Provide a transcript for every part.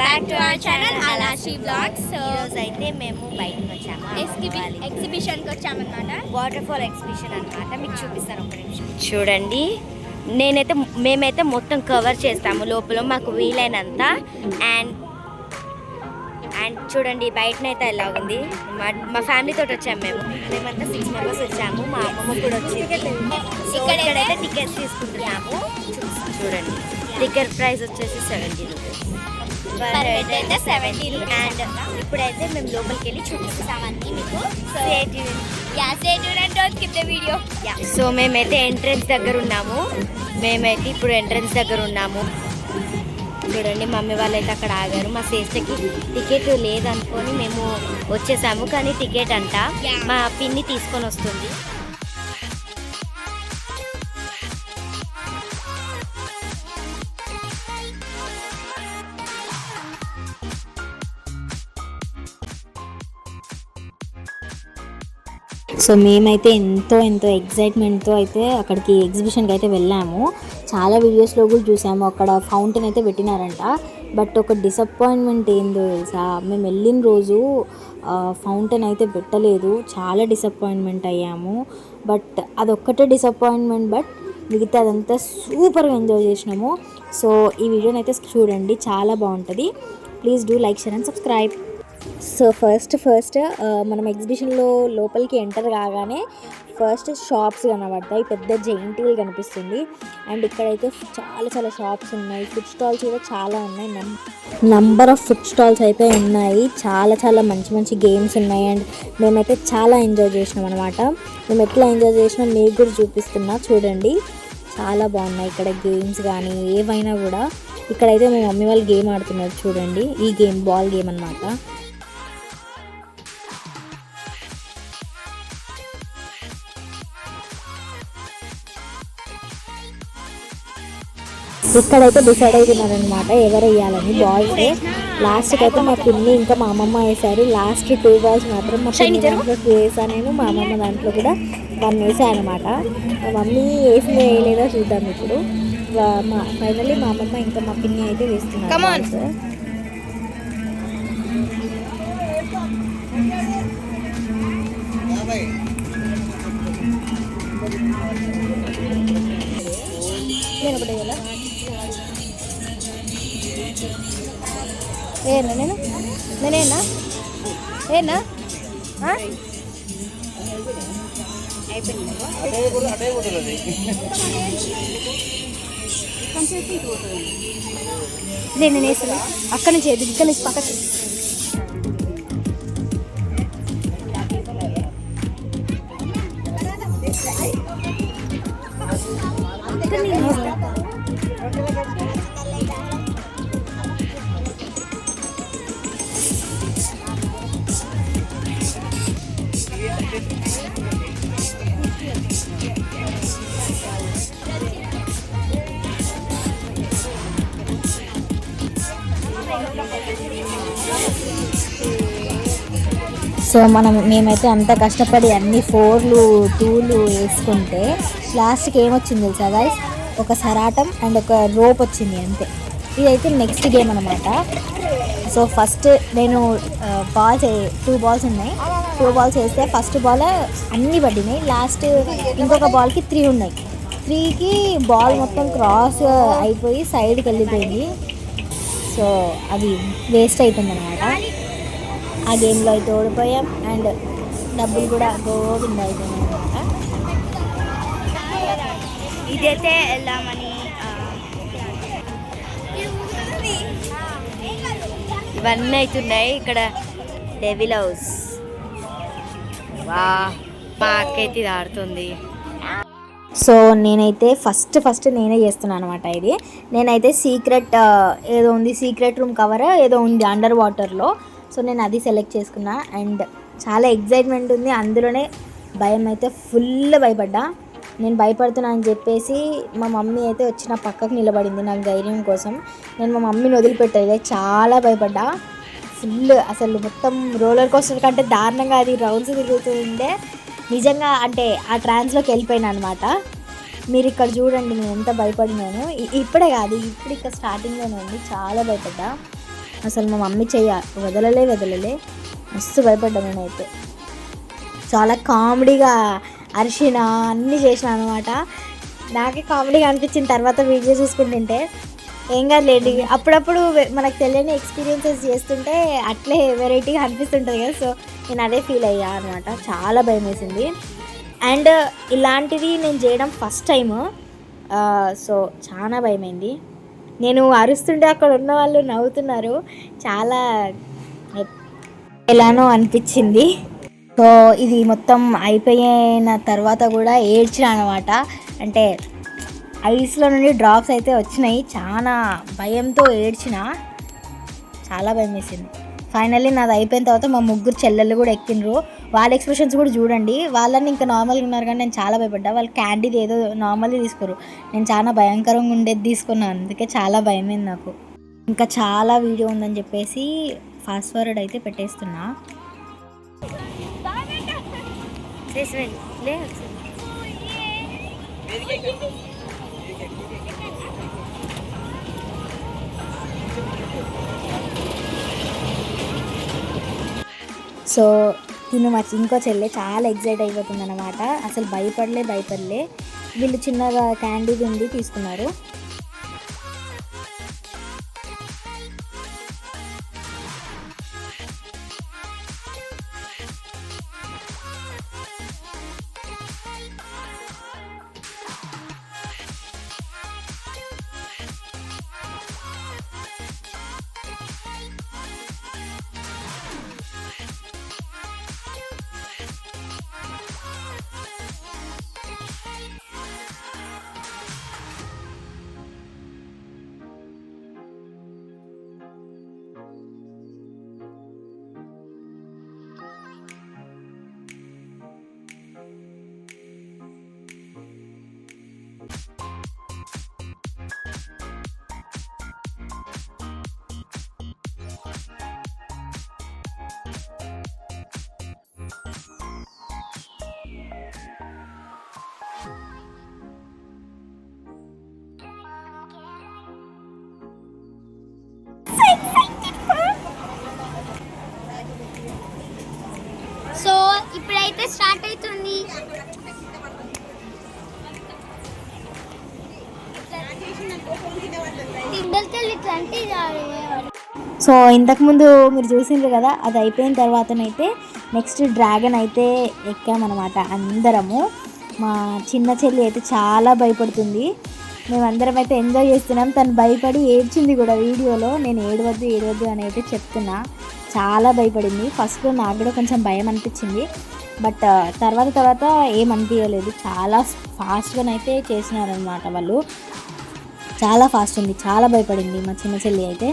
Back to our channel అలాషి blogs so ఈరోజు అయితే మేము బయటకు వచ్చాము. ఎగ్జిబిషన్కి వచ్చామన్నమాట. వాటర్ ఫాల్ ఎగ్జిబిషన్ అన్నమాట. మీకు చూపిస్తాను ఒక నిమిషం. చూడండి. నేనైతే మేమైతే మొత్తం కవర్ చేస్తాము. లోపల మాకు వీలైనంత. అండ్ అండ్ చూడండి బయటనైతే ఎలా ఉంది. మా మా ఫ్యామిలీ తోటి వచ్చాము మేము. మేమంతా సిక్స్ మెంబర్స్ వచ్చాము. మా అమ్మమ్మ కూడా వచ్చింది. ఇక్కడైతే? టికెట్స్ తీసుకుంటున్నాము. చూడండి. టికెట్ ప్రైస్ వచ్చేసి సెవెంటీ రూపీస్ అయితే 70 rupees అండ్ ఇప్పుడైతే మేము లోపలికి వెళ్ళి చూపిస్తామని మీకు. వీడియో సో మేమైతే ఎంట్రన్స్ దగ్గర ఉన్నాము. మేమైతే ఇప్పుడు ఎంట్రన్స్ దగ్గర ఉన్నాము. చూడండి మమ్మీ వాళ్ళు అయితే అక్కడ ఆగారు. మా సిస్టర్కి టికెట్ లేదనుకొని మేము వచ్చేసాము కానీ టికెట్ అంట. మా పిన్ని తీసుకొని వస్తుంది. సో మేమైతే ఎంతో ఎంతో ఎగ్జైట్మెంట్తో అయితే అక్కడికి ఎగ్జిబిషన్కి అయితే వెళ్ళాము. చాలా వీడియోస్లో కూడా చూసాము. అక్కడ ఫౌంటైన్ అయితే పెట్టినారంట. బట్ ఒక డిసప్పాయింట్మెంట్ ఏందో తెలుసా? మేము వెళ్ళిన రోజు ఫౌంటైన్ అయితే పెట్టలేదు. చాలా డిసప్పాయింట్మెంట్ అయ్యాము. బట్ అదొక్కటే డిసప్పాయింట్మెంట్ బట్ మిగతా అదంతా సూపర్గా ఎంజాయ్ చేసినాము. సో ఈ వీడియోని అయితే చూడండి. చాలా బాగుంటుంది. Please do like share and subscribe so first first మనం ఎగ్జిబిషన్లో లోపలికి ఎంటర్ కాగానే ఫస్ట్ షాప్స్ కనబడతాయి పెద్ద జైంట్ కనిపిస్తుంది. అండ్ ఇక్కడైతే చాలా చాలా షాప్స్ ఉన్నాయి ఫుడ్ స్టాల్స్ కూడా చాలా ఉన్నాయి. నంబర్ ఆఫ్ ఫుడ్ స్టాల్స్ అయితే ఉన్నాయి. చాలా చాలా మంచి మంచి గేమ్స్ ఉన్నాయి. అండ్ మేమైతే చాలా ఎంజాయ్ చేసినాం అనమాట మేము ఎట్లా ఎంజాయ్ చేసినాం మీకు కూడా చూపిస్తున్నా చూడండి. చాలా బాగున్నాయి ఇక్కడ గేమ్స్ కానీ ఏవైనా కూడా. ఇక్కడైతే మా మమ్మీ వాళ్ళు గేమ్ ఆడుతున్నారు చూడండి. ఈ గేమ్ బాల్ గేమ్ అనమాట ఇక్కడైతే డిసైడ్ అవుతున్నారు అనమాట ఎవరు వేయాలని బాల్స్ లాస్ట్కి అయితే మా పిన్ని ఇంకా మా అమ్మమ్మ వేశారు. లాస్ట్ టూ బాల్స్ మాత్రం మా పిన్ని దాంట్లో వేసాను నేను మా అమ్మమ్మ దాంట్లో కూడా వన్ వేసాను అనమాట మా మమ్మీ వేసి వేయలేదో చూద్దాం ఇప్పుడు. మా ఫైనల్లీ మా అమ్మమ్మ ఇంకా మా పిన్ని అయితే వేస్తున్నారు. నేను ఒకటి ఏనా నేను? నేనేనా? ఏనా? నేను వేసాను అక్కడ నుంచి ఇక్కడ నుంచి పక్కకి. సో మనం మేమైతే అంత కష్టపడి అన్ని ఫోర్లు టూలు వేసుకుంటే లాస్ట్కి ఏమొచ్చింది తెలుసా గైస్ ఒక సరాటం అండ్ ఒక రోప్ వచ్చింది అంతే. ఇదైతే నెక్స్ట్ గేమ్ అనమాట సో ఫస్ట్ నేను బాల్స్ టూ బాల్స్ ఉన్నాయి. టూ బాల్స్ వేస్తే ఫస్ట్ బాల్ అన్నీ పడినాయి లాస్ట్ ఇంకొక బాల్కి త్రీ ఉన్నాయి. త్రీకి బాల్ మొత్తం క్రాస్ అయిపోయి సైడ్కి వెళ్ళిపోయింది. సో అది వేస్ట్ అయిపోయింది అనమాట ఆ గేమ్లో అయితే ఓడిపోయాం. అండ్ డబ్బులు కూడా గోవింద అయిపోయినాయి అనమాట ఇదైతే వెళ్ళామని ఆ, ఇవన్నీ అవుతున్నాయి. ఇక్కడ డెవిల్ హౌస్. వా అయితే ఇది ఆడుతుంది. సో నేనైతే ఫస్ట్ ఫస్ట్ నేనే చేస్తున్నాను అనమాట ఇది. నేనైతే సీక్రెట్ ఏదో ఉంది సీక్రెట్ రూమ్ కవర్ ఏదో ఉంది అండర్ వాటర్లో. సో నేను అది సెలెక్ట్ చేసుకున్నా. అండ్ చాలా ఎగ్జైట్మెంట్ ఉంది. అందులోనే భయం అయితే ఫుల్ భయపడ్డా. నేను భయపడుతున్నా అని చెప్పేసి మా మమ్మీ అయితే వచ్చి నా పక్కకు నిలబడింది నాకు ధైర్యం కోసం. నేను మా మమ్మీని వదిలిపెట్టేది చాలా భయపడ్డా. ఫుల్ అసలు మొత్తం రోలర్ కోస్టర్ కంటే దారుణంగా అది రౌండ్స్ తిరుగుతుండే నిజంగా అంటే ఆ ట్రాన్స్లోకి వెళ్ళిపోయినా అనమాట మీరు ఇక్కడ చూడండి నేను ఎంత భయపడినాను. ఇప్పుడే కాదు ఇప్పుడు ఇక్కడ స్టార్టింగ్లోనే ఉంది. చాలా భయపడ్డా. అసలు మా మమ్మీ చెయ్య వదలలే వదలలే. మస్తు భయపడ్డా నేనైతే. చాలా కామెడీగా అరిసిన అన్నీ చేసిన అనమాట నాకే కామెడీగా అనిపించిన తర్వాత వీడియో చూసుకుంటుంటే ఏం కాదులేండి. అప్పుడప్పుడు మనకు తెలియని ఎక్స్పీరియన్సెస్ చేస్తుంటే అట్లే వెరైటీగా అనిపిస్తుంటుంది కదా. సో నేను అదే ఫీల్ అయ్యా అనమాట చాలా భయం వేసింది. అండ్ ఇలాంటిది నేను చేయడం ఫస్ట్ టైము. సో చాలా భయమైంది. నేను అరుస్తుంటే అక్కడ ఉన్న వాళ్ళు నవ్వుతున్నారు. చాలా ఎలానో అనిపించింది. సో ఇది మొత్తం అయిపోయిన తర్వాత కూడా ఏడ్చిన అనమాట అంటే ఐస్లో నుండి డ్రాప్స్ అయితే వచ్చినాయి. చాలా భయంతో ఏడ్చిన. చాలా భయం వేసింది. ఫైనల్లీ నాది అయిపోయిన తర్వాత మా ముగ్గురు చెల్లెళ్ళు కూడా ఎక్కినరు వాళ్ళ ఎక్స్ప్రెషన్స్ కూడా చూడండి. వాళ్ళని ఇంకా నార్మల్గా ఉన్నారు కానీ నేను చాలా భయపడ్డా. వాళ్ళు క్యాండీది ఏదో నార్మల్గా తీసుకోరు. నేను చాలా భయంకరంగా ఉండేది తీసుకున్నాను అందుకే చాలా భయమైంది నాకు. ఇంకా చాలా వీడియో ఉందని చెప్పేసి ఫాస్ట్ ఫార్వర్డ్ అయితే పెట్టేస్తున్నా. సో తిను మా ఇంకో చెల్లె చాలా ఎగ్జైట్ అయిపోతుంది అనమాట అసలు భయపడలే భయపడలే. వీళ్ళు చిన్నగా క్యాండీ ఉంది తీసుకున్నారు. ఇప్పుడైతే స్టార్ట్ అవుతుంది. తిండలకెళ్ళి ఇట్లా అంటే సో ఇంతకుముందు మీరు చూసిండ్రు కదా అది అయిపోయిన తర్వాతనైతే నెక్స్ట్ డ్రాగన్ అయితే ఎక్కామన్నమాట అందరము. మా చిన్న చెల్లి అయితే చాలా భయపడుతుంది. మేమందరం అయితే ఎంజాయ్ చేస్తున్నాం. తను భయపడి ఏడ్చింది కూడా వీడియోలో. నేను ఏడవద్దు ఏడవద్దు అని అయితే చెప్తున్నా. చాలా భయపడింది. ఫస్ట్ నాకు కూడా కొంచెం భయం అనిపించింది. బట్ uh, తర్వాత తర్వాత ఏమనిపించలేదు చాలా చాలా ఫాస్ట్గానైతే చేసినారనమాట వాళ్ళు. చాలా ఫాస్ట్ ఉంది. చాలా భయపడింది మా చిన్న చెల్లి అయితే.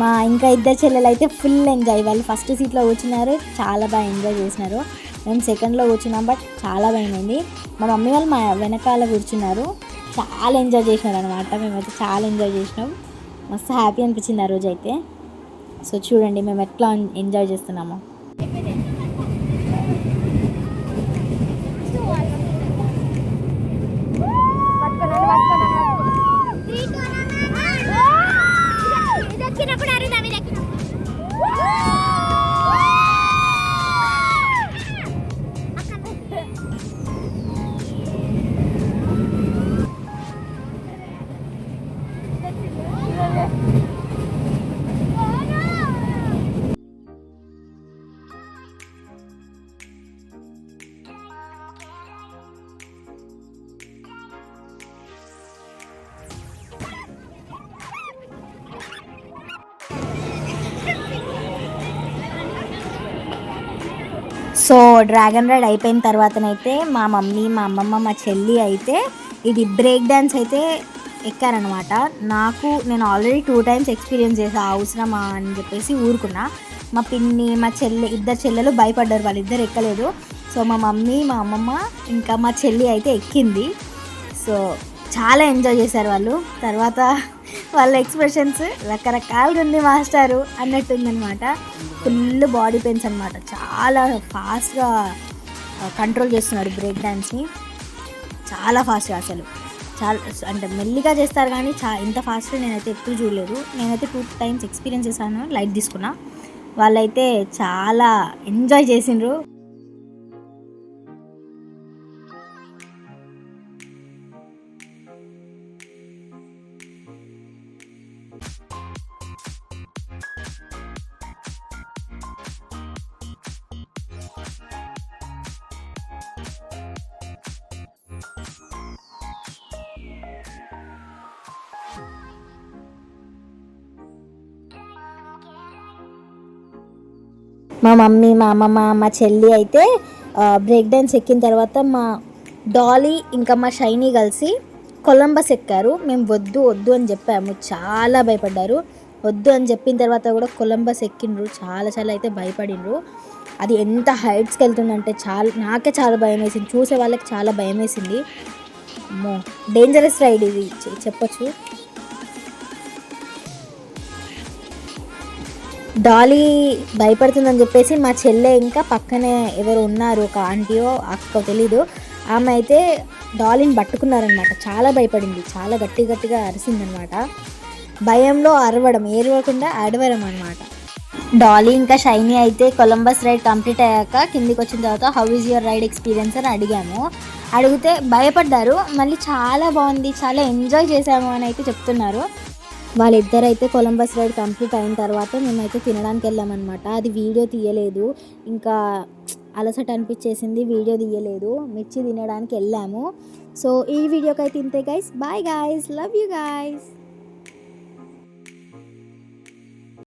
మా ఇంకా ఇద్దరు చెల్లెలు అయితే ఫుల్ ఎంజాయ్ వాళ్ళు ఫస్ట్ సీట్లో కూర్చున్నారు. చాలా బాగా ఎంజాయ్ చేసినారు. మేము సెకండ్లో కూర్చున్నాం బట్ చాలా భయమైంది మా మమ్మీ వాళ్ళు మా వెనకాల కూర్చున్నారు. చాలా ఎంజాయ్ చేసినారు అనమాట మేమైతే చాలా ఎంజాయ్ చేసినాం. మస్తు హ్యాపీ అనిపించింది ఆ రోజు అయితే సో చూడండి మేము ఎట్లా ఎంజాయ్ చేస్తున్నామో. సో డ్రాగన్ రైడ్ అయిపోయిన తర్వాతనైతే మా మమ్మీ మా అమ్మమ్మ మా చెల్లి అయితే ఇది బ్రేక్ డ్యాన్స్ అయితే ఎక్కారనమాట. నాకు నేను ఆల్రెడీ టూ టైమ్స్ ఎక్స్పీరియన్స్ చేసా అవసరమా అని చెప్పేసి ఊరుకున్నా. మా పిన్ని మా చెల్లె ఇద్దరు చెల్లెలు భయపడ్డారు వాళ్ళిద్దరు ఎక్కలేదు. సో మా మమ్మీ మా అమ్మమ్మ ఇంకా మా చెల్లి అయితే ఎక్కింది. సో చాలా ఎంజాయ్ చేశారు వాళ్ళు. తర్వాత వాళ్ళ ఎక్స్ప్రెషన్స్ రకరకాలుగా ఉంది మాస్టారు అన్నట్టుందనమాట ఫుల్ బాడీ పెయిన్స్ అనమాట చాలా ఫాస్ట్గా కంట్రోల్ చేస్తున్నారు బ్రేక్ డ్యాన్స్ని చాలా ఫాస్ట్గా అసలు. చాలా అంటే మెల్లిగా చేస్తారు కానీ చా ఇంత ఫాస్ట్గా నేనైతే ఎప్పుడు చూడలేదు. నేనైతే టూ టైమ్స్ ఎక్స్పీరియన్స్ చేశాను లైట్ తీసుకున్నా. వాళ్ళైతే చాలా ఎంజాయ్ చేసిండ్రు. మా మమ్మీ మా అమ్మమ్మ మా చెల్లి అయితే బ్రేక్ డాన్స్ ఎక్కిన తర్వాత మా డాలీ ఇంకా మా షైనీ కలిసి కొలంబస్ ఎక్కారు. మేము వద్దు వద్దు అని చెప్పాము. చాలా భయపడ్డారు. వద్దు అని చెప్పిన తర్వాత కూడా కొలంబస్ ఎక్కిండ్రు. చాలా చాలా అయితే భయపడిండ్రు. అది ఎంత హైట్స్కి వెళ్తుందంటే చాలా నాకే చాలా భయం వేసింది. చూసే వాళ్ళకి చాలా భయం వేసింది. అమ్మో డేంజరస్ రైడ్ ఇది. చెప్పొచ్చు? డాలీ భయపడుతుందని చెప్పేసి మా చెల్లె ఇంకా పక్కనే ఎవరు ఉన్నారు ఒక ఆంటీయో అక్క తెలీదు. ఆమె అయితే డాలీని పట్టుకున్నారనమాట చాలా భయపడింది. చాలా గట్టి గట్టిగా అరిసిందనమాట భయంలో అరవడం ఏరవకుండా అడవడం అనమాట డాలీ ఇంకా షైనీ అయితే కొలంబస్ రైడ్ కంప్లీట్ అయ్యాక కిందికి వచ్చిన తర్వాత how is your ride experience అని అడిగాము. అడిగితే భయపడ్డారు. మళ్ళీ చాలా బాగుంది చాలా ఎంజాయ్ చేశాము అని అయితే చెప్తున్నారు. వాళ్ళిద్దరైతే కొలంబస్ రైడ్ కంప్లీట్ అయిన తర్వాత మేమైతే తినడానికి వెళ్ళామన్నమాట. అది వీడియో తీయలేదు. ఇంకా అలసట అనిపించేసింది వీడియో తీయలేదు. మిర్చి తినడానికి వెళ్ళాము. సో ఈ వీడియోకి అయితే ఇంతే guys bye guys love you guys